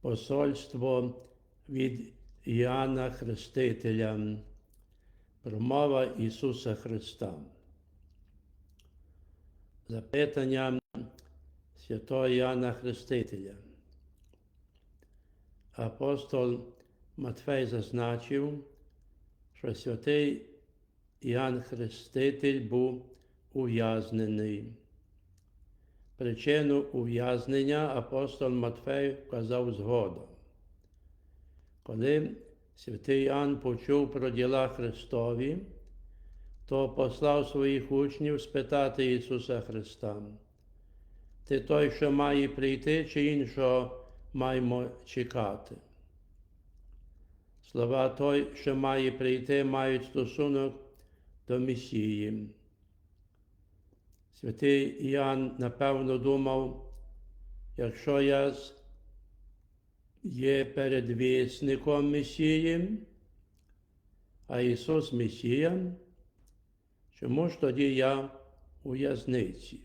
Посольство від Іоанна Хрестителя, промова Ісуса Христа. Запитання святого Іоанна Хрестителя. Апостол Матфей зазначив, що святий Іоанн Хреститель був ув'язнений. Причину ув'язнення апостол Матфей вказав згодом. Коли святий Іоанн почув про діла Христові, то послав своїх учнів спитати Ісуса Христа. Ти той, що має прийти, чи іншого маємо чекати? Слова той, що має прийти, мають стосунок до Месії. Святий Іоанн, напевно, думав, якщо я є передвісником Месії, а Ісус Месія, чому ж тоді я у в'язниці?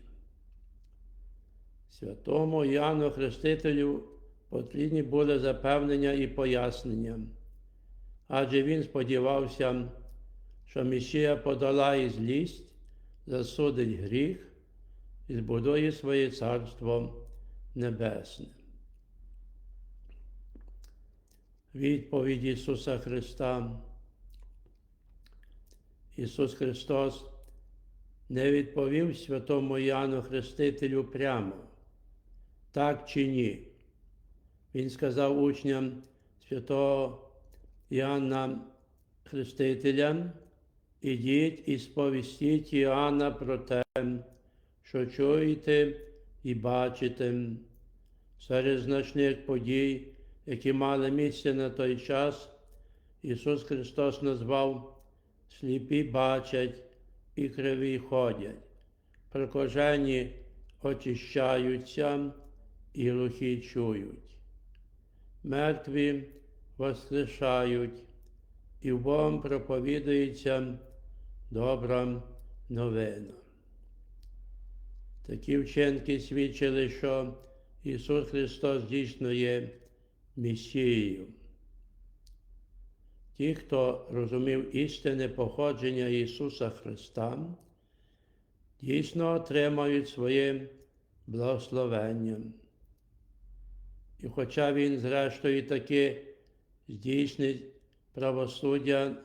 Святому Іоанну Хрестителю потрібні були запевнення і пояснення, адже він сподівався, що Месія подолає злість, засудить гріх і збудує своє Царство Небесне. Відповідь Ісуса Христа. Ісус Христос не відповів святому Іоанну Хрестителю прямо, так чи ні. Він сказав учням святого Іоанна Хрестителя, ідіть і сповістіть Іоанна про те, що чуєте і бачите. Серед значних подій, які мали місце на той час, Ісус Христос назвав сліпі бачать і криві ходять, прокажені очищаються і глухі чують. Мертві воскрешають, і вбогом проповідується добра новина. Такі вчинки свідчили, що Ісус Христос дійсно є Месією. Ті, хто розумів істинне походження Ісуса Христа, дійсно отримають своє благословення. І хоча Він, зрештою, таки здійснить правосуддя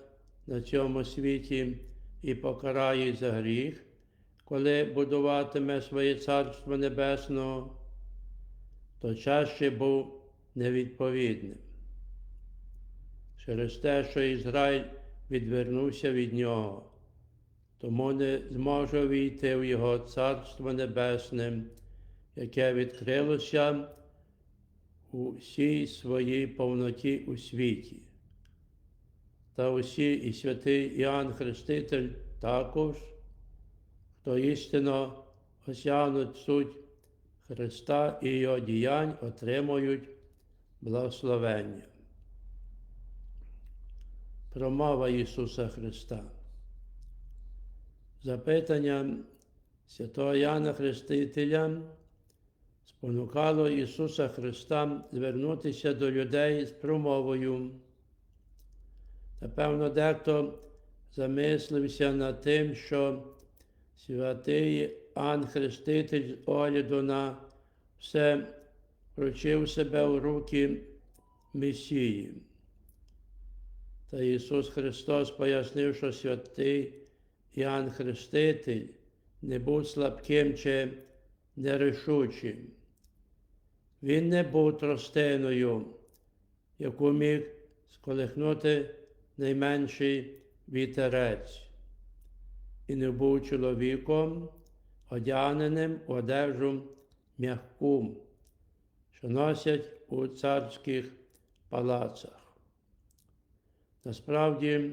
на цьому світі і покарає за гріх, коли будуватиме своє Царство Небесного, то чаще був невідповідним. Через те, що Ізраїль відвернувся від нього, тому не зможе війти в Його Царство Небесне, яке відкрилося у всій своїй повноті у світі. Та усі і святий Іоанн Хреститель також, хто істинно осягнуть суть Христа і Його діянь отримують благословення. Промова Ісуса Христа. Запитання святого Яна Хрестителя спонукало Ісуса Христа звернутися до людей з промовою. Напевно, дехто замислився над тим, що святий Ан Хреститель з огляду на все вручив себе у руки Месії. Та Ісус Христос пояснив, що святий Іоанн Хреститель не був слабким чи нерішучим. Він не був тростиною, яку міг сколихнути найменший вітерець, і не був чоловіком, одягненим у одежу м'яку, що носять у царських палацах. Насправді,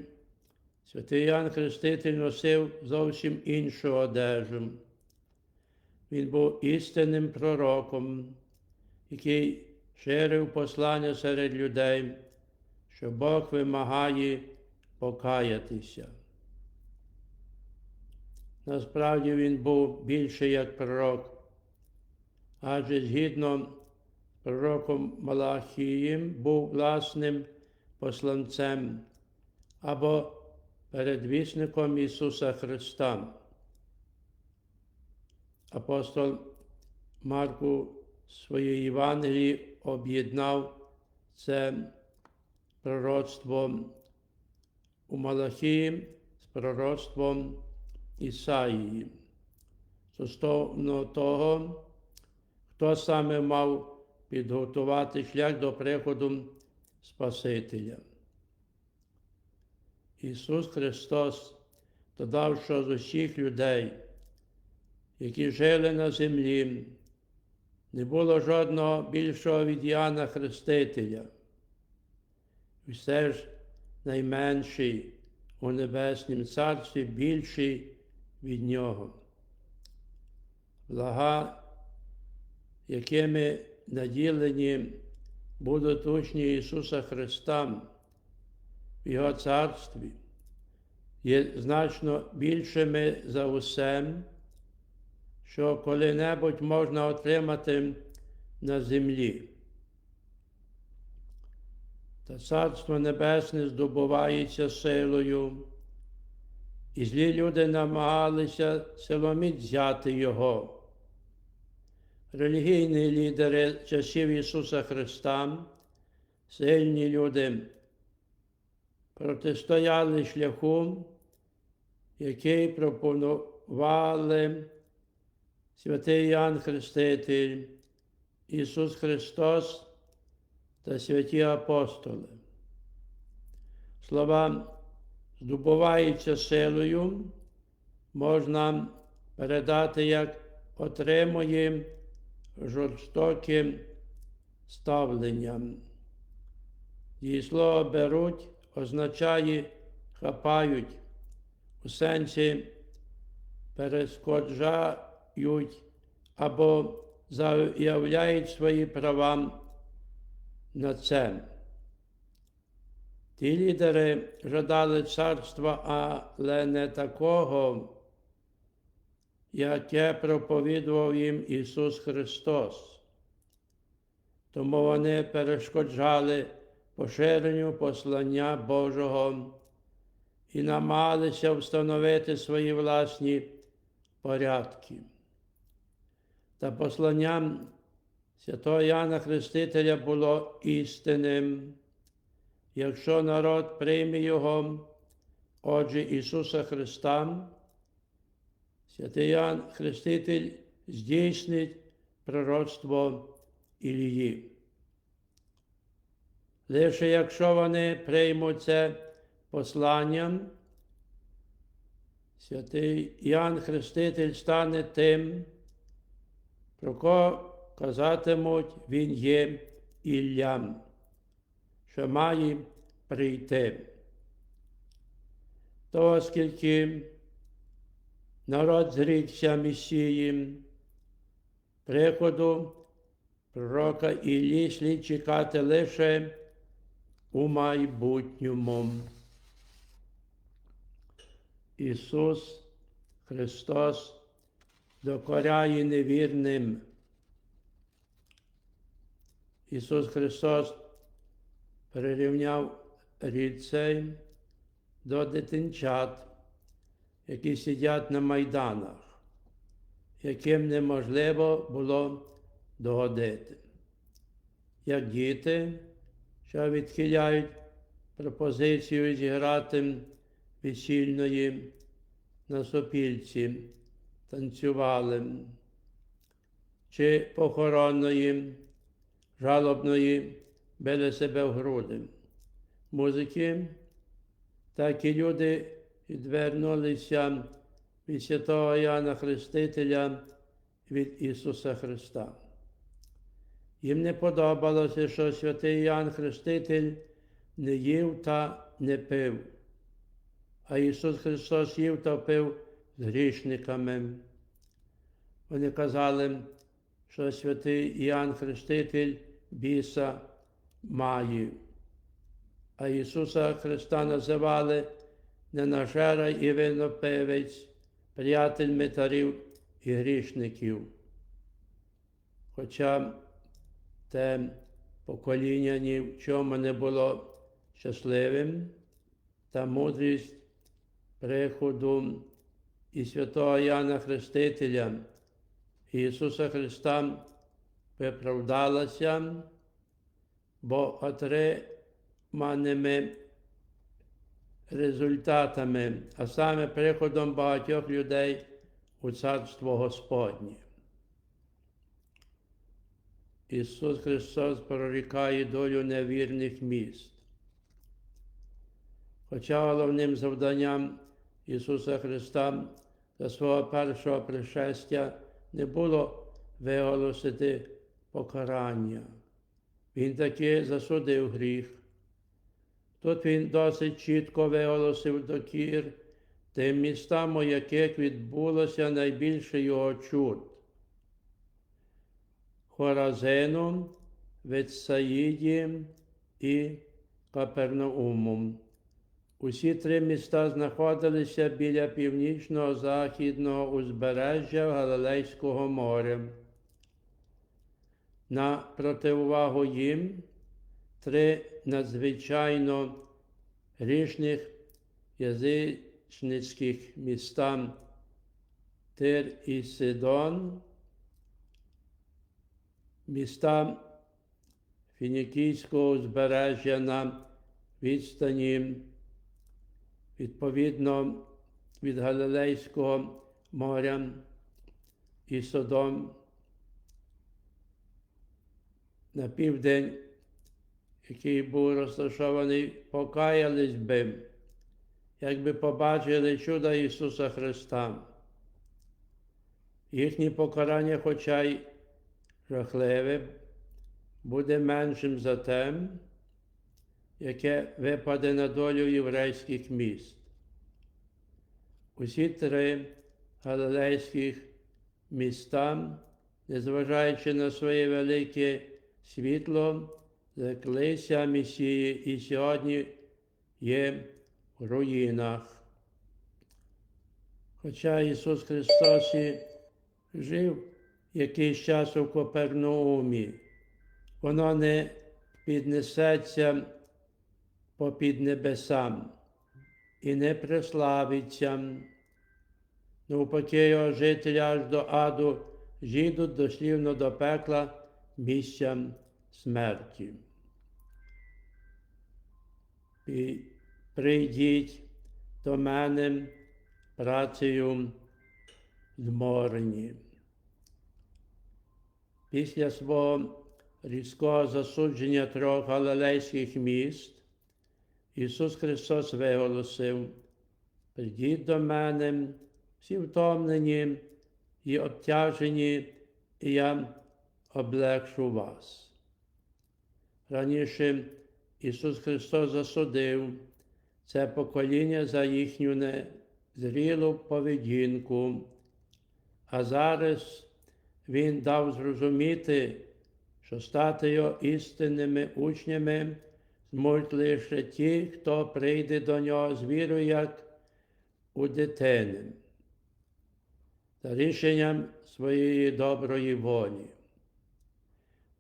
святий Ян Хреститель носив зовсім іншу одежу. Він був істинним пророком, який ширив послання серед людей, що Бог вимагає покаятися. Насправді він був більше як пророк, адже згідно пророком Малахієм був власним посланцем або передвісником Ісуса Христа. Апостол Марку своїй Євангелії об'єднав це пророцтво у Малахії з пророцтвом Ісаїї. Стосовно того, хто саме мав підготувати шлях до приходу Спасителя. Ісус Христос додав, що з усіх людей, які жили на землі, не було жодного більшого від Іоанна Хрестителя. Все ж найменший у Небеснім Царстві більший від Нього. Блага, якими наділені будуть учні Ісуса Христа в Його царстві, є значно більшими за усе, що коли-небудь можна отримати на землі. Та Царство Небесне здобувається силою, і злі люди намагалися силоміць взяти Його. Релігійні лідери часів Ісуса Христа, сильні люди, протистояли шляху, який пропонували святий Ян Хреститель, Ісус Христос та святі апостоли. Слова здобуваються силою, можна передати як отримує жорстоким ставленням. Дієслово беруть означає хапають, у сенсі перескоджають або заявляють свої права на це. Ті лідери жадали царства, але не такого, яке проповідував їм Ісус Христос. Тому вони перешкоджали поширенню послання Божого і намагалися встановити свої власні порядки. Та посланням святого Яна Хрестителя було істинним. Якщо народ прийме Його, отже Ісуса Христа, святий Ян Хреститель здійснить пророцтво Ілії. Лише якщо вони приймуть це посланням, святий Ян Хреститель стане тим, про кого казатимуть, він є Іллям, що має прийти. То оскільки народ зрікся Месії, приходу пророка Іллі слід чекати лише у майбутньому. Ісус Христос докоряє невірним. Ісус Христос прирівняв рідцей до дитинчат, які сидять на майданах, яким неможливо було догодити. Як діти, що відхиляють пропозицію зіграти весільної на сопільці, танцювали, чи похоронної, жалобної били себе в груди. Музики, так і люди відвернулися від святого Яна Хрестителя від Ісуса Христа. Їм не подобалося, що святий Ян Хреститель не їв та не пив, а Ісус Христос їв та пив з грішниками. Вони казали, що святий Іоанн Хреститель біса має, а Ісуса Христа називали ненажера і винопивець, приятель метарів і грішників. Хоча те покоління ні в чому не було щасливим, та мудрість приходу і святого Яна Хрестителя, Ісуса Христа виправдалася, бо отриманими результатами, а саме приходом багатьох людей у Царство Господнє. Ісус Христос прорікає долю невірних міст. Хоча головним завданням Ісуса Христа за свого першого пришестя не було виголосити покарання. Він таки засудив гріх. Тут він досить чітко виголосив докір тим містам, у яких відбулося найбільше його чуд. Хоразину, Вецсаїді і Капернаумом. Усі три міста знаходилися біля північного західного узбережжя Галилейського моря. На противагу їм три надзвичайно грішних язичницьких міста Тир і Сидон, міста Фінікійського узбережжя на відстані відповідно від Галилейського моря і Содом на південь, який був розташований, покаялись би, якби побачили чуда Ісуса Христа. Їхнє покарання, хоча й жахливе, буде меншим за тем, яке випаде на долю єврейських міст. Усі три галилейських міста, незважаючи на своє велике світло, зреклися Месії і сьогодні є в руїнах. Хоча Ісус Христос і жив якийсь час у Копернаумі, воно не піднесеться попід небесам і не приславиться. Навпаки, його жителі аж до аду зійдуть дослівно до пекла місця смерті. І прийдіть до мене працею зморені. Після свого різкого засудження трьох галилейських міст Ісус Христос виголосив, прийдіть до мене, всі втомлені і обтяжені, і я облегшу вас. Раніше Ісус Христос засудив це покоління за їхню незрілу поведінку, а зараз Він дав зрозуміти, що стати його істинними учнями зможуть лише ті, хто прийде до нього з вірою, як у дитини, за рішенням своєї доброї волі.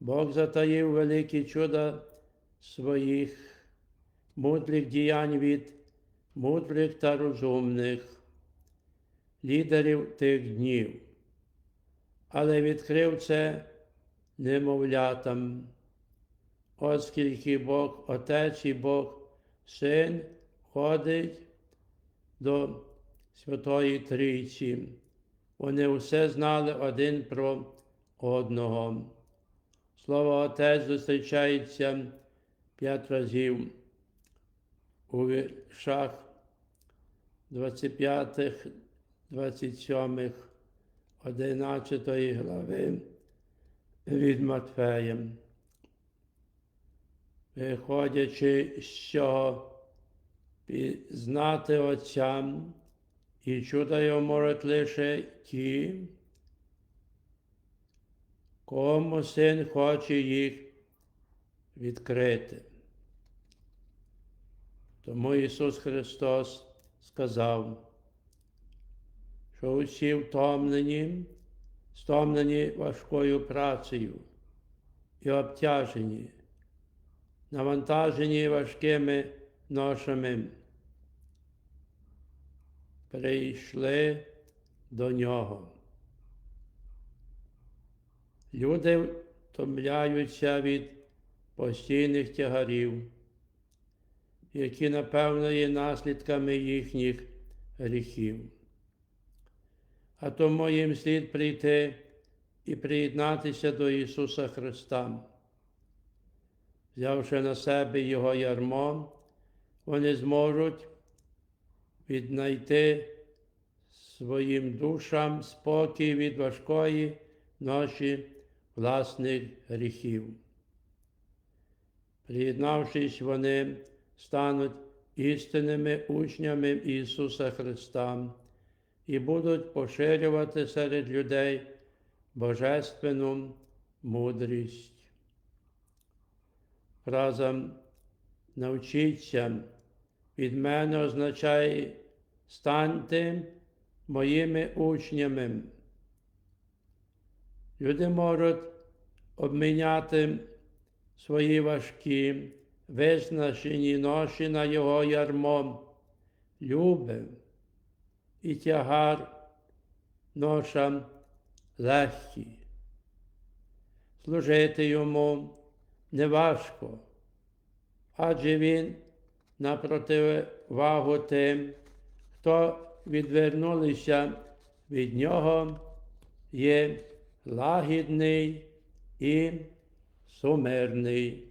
Бог затаїв великі чуда своїх мудрих діянь від мудрих та розумних лідерів тих днів, але відкрив це немовлятам, оскільки Бог Отець і Бог Син ходить до Святої Трійці. Вони все знали один про одного. Слово Отець зустрічається п'ять разів у віршах 25, 27, 11 глави від Матфея. Виходячи з цього, пізнати Отцям і чудо його можуть лише ті, кому син хоче їх відкрити. Тому Ісус Христос сказав, що усі втомлені, стомлені важкою працею, і обтяжені, навантажені важкими ношами, прийшли до нього. Люди втомляються від постійних тягарів, які, напевно, є наслідками їхніх гріхів. А тому їм слід прийти і приєднатися до Ісуса Христа. Взявши на себе Його ярмо, вони зможуть віднайти своїм душам спокій від важкої ноші власних гріхів. Приєднавшись, вони стануть істинними учнями Ісуса Христа і будуть поширювати серед людей божественну мудрість. Фраза навчіться від мене означає станьте моїми учнями. Люди можуть обміняти свої важкі, визначені ноші на його ярмо, люби і тягар ноша легкі. Служити йому неважко, адже він на противагу тим, хто відвернулися від нього, є лагідний і сумирний.